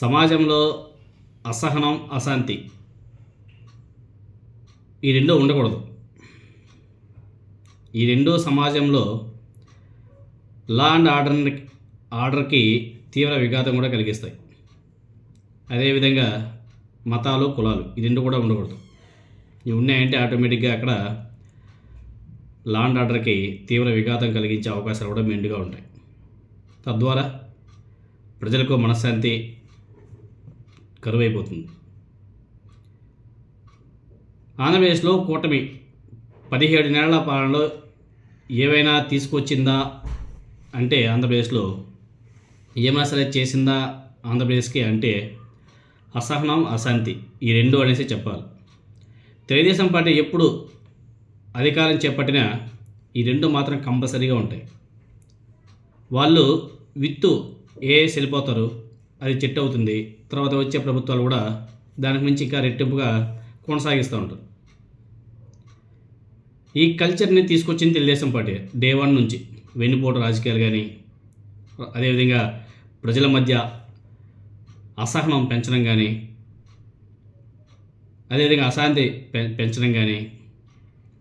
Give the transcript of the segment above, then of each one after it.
సమాజంలో అసహనం అశాంతి ఈ రెండూ ఉండకూడదు. ఈ రెండో సమాజంలో లా అండ్ ఆర్డర్ ఆర్డర్కి తీవ్ర విఘాతం కూడా కలిగిస్తాయి. అదేవిధంగా మతాలు కులాలు ఈ రెండు కూడా ఉండకూడదు. ఇవి ఉన్నాయంటే ఆటోమేటిక్గా అక్కడ లా అండ్ ఆర్డర్కి తీవ్ర విఘాతం కలిగించే అవకాశాలు కూడా మెండుగా ఉంటాయి. తద్వారా ప్రజలకు మనశ్శాంతి కరువైపోతుంది. ఆంధ్రప్రదేశ్లో కూటమి పదిహేడు నెలల పాలనలో ఏవైనా తీసుకొచ్చిందా అంటే ఆంధ్రప్రదేశ్లో ఏమైనా సరే చేసిందా ఆంధ్రప్రదేశ్కి అంటే అసహనం అశాంతి ఈ రెండు అనేసి చెప్పాలి. తెలుగుదేశం పార్టీ ఎప్పుడు అధికారం చేపట్టినా ఈ రెండు మాత్రం కంపల్సరీగా ఉంటాయి. వాళ్ళు విత్తు ఏ వెళ్ళిపోతారు? అది చెట్టు అవుతుంది. తర్వాత వచ్చే ప్రభుత్వాలు కూడా దానికి మించి ఇంకా రెట్టింపుగా కొనసాగిస్తూ ఉంటారు ఈ కల్చర్ని తీసుకొచ్చింది తెలుగుదేశం పార్టీ డే వన్ నుంచి. వెన్నుపోటు రాజకీయాలు కానీ అదేవిధంగా ప్రజల మధ్య అసహనం పెంచడం కానీ అదేవిధంగా అశాంతి పె- పెంచడం కానీ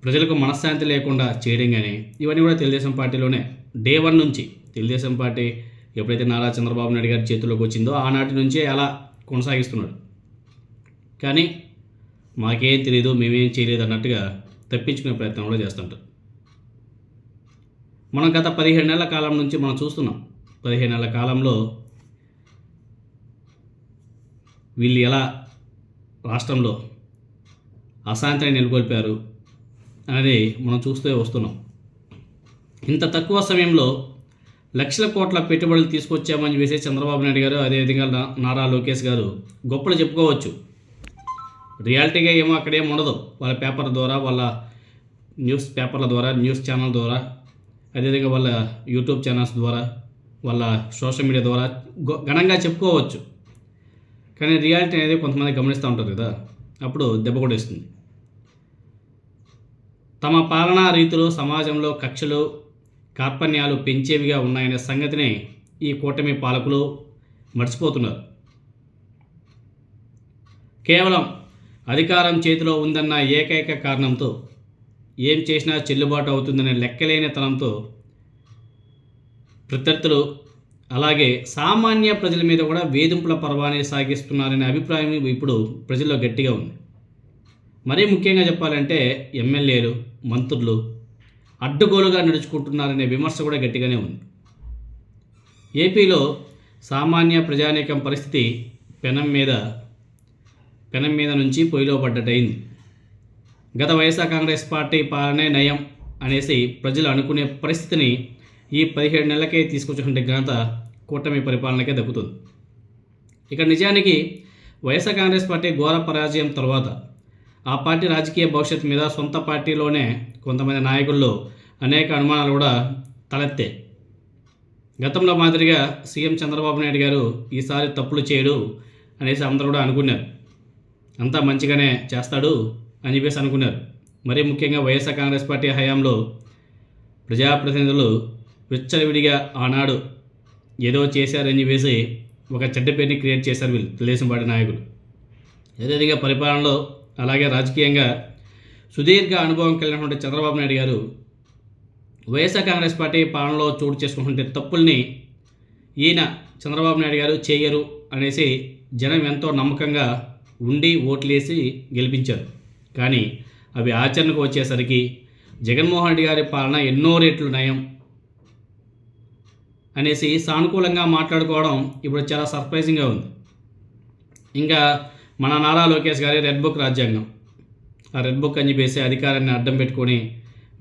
ప్రజలకు మనశ్శాంతి లేకుండా చేయడం కానీ ఇవన్నీ కూడా తెలుగుదేశం పార్టీలోనే డే వన్ నుంచి తెలుగుదేశం పార్టీ ఎప్పుడైతే నారా చంద్రబాబు నాయుడు గారి చేతిలోకి వచ్చిందో ఆనాటి నుంచే అలా కొనసాగిస్తున్నాడు. కానీ మాకేం తెలియదు మేమేం చేయలేదు అన్నట్టుగా తప్పించుకునే ప్రయత్నం కూడా చేస్తుంటారు. మనం గత పదిహేడు నెలల కాలం నుంచి మనం చూస్తున్నాం. పదిహేను నెలల కాలంలో వీళ్ళు ఎలా రాష్ట్రంలో అశాంతిని నెలకొల్పారు అనేది మనం చూస్తూ వస్తున్నాం. ఇంత తక్కువ సమయంలో లక్షల కోట్ల పెట్టుబడులు తీసుకొచ్చామని చెప్పేసి చంద్రబాబు నాయుడు గారు అదేవిధంగా నా- నారా లోకేష్ గారు గొప్పలు చెప్పుకోవచ్చు. రియాలిటీగా ఏమో అక్కడేం ఉండదు. వాళ్ళ పేపర్ ద్వారా వాళ్ళ న్యూస్ పేపర్ల ద్వారా న్యూస్ ఛానల్ ద్వారా అదేవిధంగా వాళ్ళ యూట్యూబ్ ఛానల్స్ ద్వారా వాళ్ళ సోషల్ మీడియా ద్వారా ఘనంగా చెప్పుకోవచ్చు. కానీ రియాలిటీ అనేది కొంతమంది గమనిస్తూ ఉంటారు కదా అప్పుడు దెబ్బ కొట్టేస్తుంది. తమ పాలనా రీతులు సమాజంలో కక్షలు కార్పణ్యాలు పెంచేవిగా ఉన్నాయనే సంగతిని ఈ కూటమి పాలకులు మర్చిపోతున్నారు. కేవలం అధికారం చేతిలో ఉందన్న ఏకైక కారణంతో ఏం చేసినా చెల్లుబాటు అవుతుందనే లెక్కలేని తనంతో ప్రత్యర్థులు అలాగే సామాన్య ప్రజల మీద కూడా వేధింపుల పర్వాన్ని సాగిస్తున్నారనే అభిప్రాయం ఇప్పుడు ప్రజల్లో గట్టిగా ఉంది. మరీ ముఖ్యంగా చెప్పాలంటే ఎమ్మెల్యేలు మంత్రులు అడ్డుగోలుగా నడుచుకుంటున్నారనే విమర్శ కూడా గట్టిగానే ఉంది. ఏపీలో సామాన్య ప్రజానీకం పరిస్థితి పెనం మీద పెనం మీద నుంచి పొయ్యిలో పడ్డటైంది. గత వైఎస్ఆర్ కాంగ్రెస్ పార్టీ పాలనే నయం అనేసి ప్రజలు అనుకునే పరిస్థితిని ఈ పదిహేడు నెలలకే తీసుకొచ్చినటువంటి ఘనత కూటమి పరిపాలనకే దక్కుతుంది. ఇక నిజానికి వైఎస్ఆర్ కాంగ్రెస్ పార్టీ ఘోర పరాజయం తర్వాత ఆ పార్టీ రాజకీయ భవిష్యత్తు మీద సొంత పార్టీలోనే కొంతమంది నాయకుల్లో అనేక అనుమానాలు కూడా తలెత్తాయి గతంలో మాదిరిగా సీఎం చంద్రబాబు నాయుడు గారు ఈసారి తప్పులు చేయడు అనేసి అందరూ కూడా అనుకున్నారు. అంతా మంచిగానే చేస్తాడు అని చెప్పేసి అనుకున్నారు. మరీ ముఖ్యంగా వైఎస్ఆర్ కాంగ్రెస్ పార్టీ హయాంలో ప్రజాప్రతినిధులు విచ్చలవిడిగా ఆనాడు ఏదో చేశారని చెప్పేసి ఒక చెడ్డ పేరుని క్రియేట్ చేశారు వీళ్ళు తెలుగుదేశం పార్టీ నాయకులు. అదేవిధంగా పరిపాలనలో అలాగే రాజకీయంగా సుదీర్ఘ అనుభవం కలిగినటువంటి చంద్రబాబు నాయుడు గారు వైఎస్ఆర్ కాంగ్రెస్ పార్టీ పాలనలో చోటు చేసుకుంటుంటే తప్పుల్ని ఈయన చంద్రబాబు నాయుడు గారు చేయరు అనేసి జనం ఎంతో నమ్మకంగా ఉండి ఓట్లేసి గెలిపించారు. కానీ అవి ఆచరణకు వచ్చేసరికి జగన్మోహన్ రెడ్డి గారి పాలన ఎన్నో రేట్లు నయం అనేసి సానుకూలంగా మాట్లాడుకోవడం ఇప్పుడు చాలా సర్ప్రైజింగ్గా ఉంది. ఇంకా మన నారా లోకేష్ గారి రెడ్ బుక్ రాజ్యాంగం. ఆ రెడ్ బుక్ అని చెప్పేసి అధికారాన్ని అడ్డం పెట్టుకొని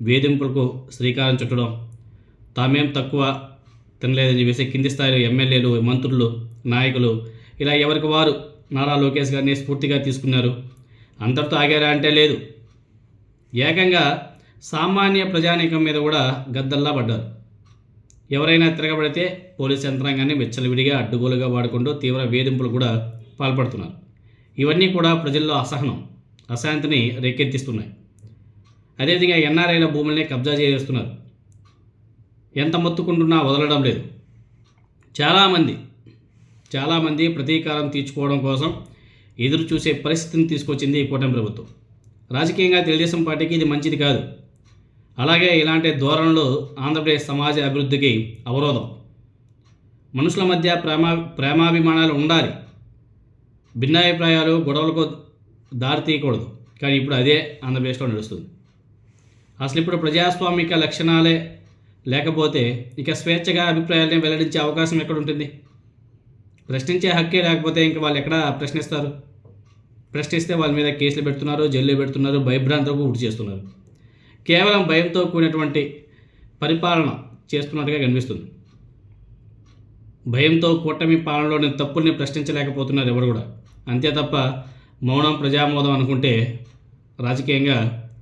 వేధింపులకు శ్రీకారం చుట్టడం తామేం తక్కువ తినలేదని చెప్పేసి కింది స్థాయిలో ఎమ్మెల్యేలు మంత్రులు నాయకులు ఇలా ఎవరికి వారు నారా లోకేష్ గారిని స్ఫూర్తిగా తీసుకున్నారు. అంతటితో ఆగారా అంటే లేదు. ఏకంగా సామాన్య ప్రజానీకం మీద కూడా గద్దల్లా పడ్డారు. ఎవరైనా తిరగబడితే పోలీస్ యంత్రాంగాన్ని వెచ్చలవిడిగా అడ్డుగోలుగా వాడుకుంటూ తీవ్ర వేధింపులు కూడా పాల్పడుతున్నారు. ఇవన్నీ కూడా ప్రజల్లో అసహనం అశాంతిని రేకెత్తిస్తున్నాయి. అదేవిధంగా ఎన్ఆర్ఐల భూముల్ని కబ్జా చేస్తున్నారు. ఎంత మొత్తుకుంటున్నా వదలడం లేదు. చాలామంది చాలామంది ప్రతీకారం తీర్చుకోవడం కోసం ఎదురు చూసే పరిస్థితిని తీసుకొచ్చింది ఈ కూటమి ప్రభుత్వం. రాజకీయంగా తెలుగుదేశం పార్టీకి ఇది మంచిది కాదు. అలాగే ఇలాంటి ధోరణులు ఆంధ్రప్రదేశ్ సమాజ అభివృద్ధికి అవరోధం. మనుషుల మధ్య ప్రేమ ప్రేమాభిమానాలు ఉండాలి. భిన్నాభిప్రాయాలు గొడవలకు దారి తీయకూడదు. కానీ ఇప్పుడు అదే ఆంధ్రప్రదేశ్లో నడుస్తుంది. అసలు ఇప్పుడు ప్రజాస్వామిక లక్షణాలే లేకపోతే ఇక స్వేచ్ఛగా అభిప్రాయాలని వెల్లడించే అవకాశం ఎక్కడుంటుంది ప్రశ్నించే హక్కే లేకపోతే ఇంక వాళ్ళు ఎక్కడ ప్రశ్నిస్తారు? ప్రశ్నిస్తే వాళ్ళ మీద కేసులు పెడుతున్నారు జైల్లో పెడుతున్నారు భయభ్రాంతులకు గురి చేస్తున్నారు. కేవలం భయంతో కూడినటువంటి పరిపాలన చేస్తున్నట్టుగా కనిపిస్తుంది. భయంతో కూటమి పాలనలోని తప్పుల్ని ప్రశ్నించలేకపోతున్నారు ఎవరు కూడా. అంతే తప్ప మౌనం ప్రజామోదం అనుకుంటే రాజకీయంగా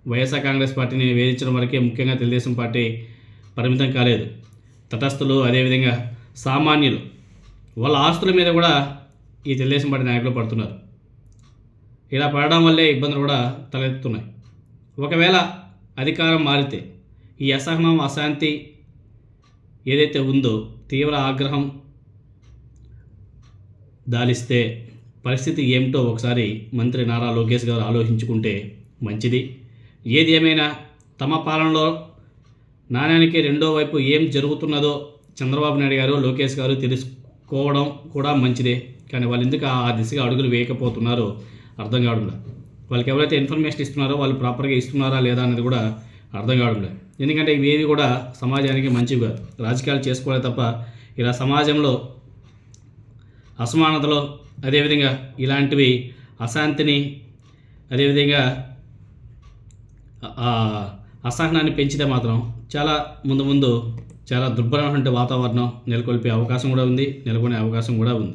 వైఎస్ఆర్ కాంగ్రెస్ పార్టీని వేధించడం వరకే ముఖ్యంగా తెలుగుదేశం పార్టీ పరిమితం కాలేదు. తటస్థులు అదేవిధంగా సామాన్యులు వాళ్ళ ఆస్తుల మీద కూడా ఈ తెలుగుదేశం పార్టీ నాయకులు పడుతున్నారు. ఇలా పడడం వల్లే ఇబ్బందులు కూడా తలెత్తుతున్నాయి. ఒకవేళ అధికారం మారితే ఈ అసహనం అశాంతి ఏదైతే ఉందో తీవ్ర ఆగ్రహం దాలిస్తే పరిస్థితి ఏమిటో ఒకసారి మంత్రి నారా లోకేష్ గారు ఆలోచించుకుంటే మంచిది. ఏది ఏమైనా తమ పాలనలో నాణ్యానికి రెండో వైపు ఏం జరుగుతున్నదో చంద్రబాబు నాయుడు గారు లోకేష్ గారు తెలుసుకోవడం కూడా మంచిదే. కానీ వాళ్ళు ఎందుకు ఆ దిశగా అడుగులు వేయకపోతున్నారో అర్థం కావడం వాళ్ళకి ఎవరైతే ఇన్ఫర్మేషన్ ఇస్తున్నారో వాళ్ళు ప్రాపర్గా ఇస్తున్నారా లేదా అనేది కూడా అర్థం కావడంలే. ఎందుకంటే ఎందుకంటే ఇవేవి కూడా సమాజానికి మంచివి కాదు. రాజకీయాలు చేసుకోవాలి తప్ప ఇలా సమాజంలో అసమానతలో అదేవిధంగా ఇలాంటివి అశాంతిని అదేవిధంగా అసహనాన్ని పెంచితే మాత్రం చాలా ముందు ముందు చాలా దుర్భరమైనటువంటి వాతావరణం నెలకొల్పే అవకాశం కూడా ఉంది నెలకొనే అవకాశం కూడా ఉంది.